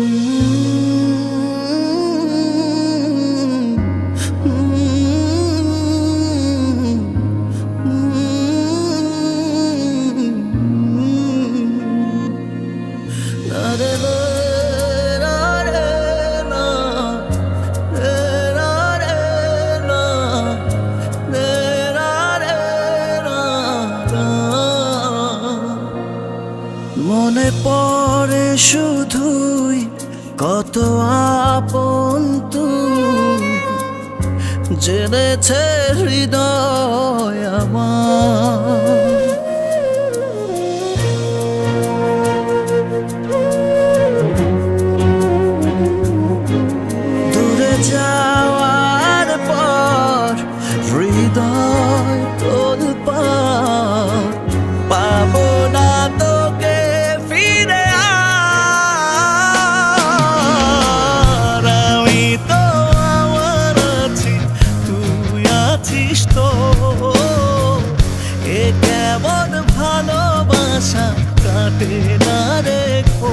Mm-hmm. মনে পড়ে শুধুই কত আপন জেনেছে হৃদয় আমার। এ কেমন ভালোবাসা কাটে না রেখো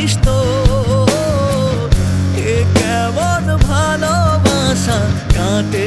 আছিস তো এ কেমন ভালোবাসা কাটে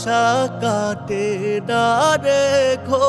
ভালোবাসা কাটে না রেখো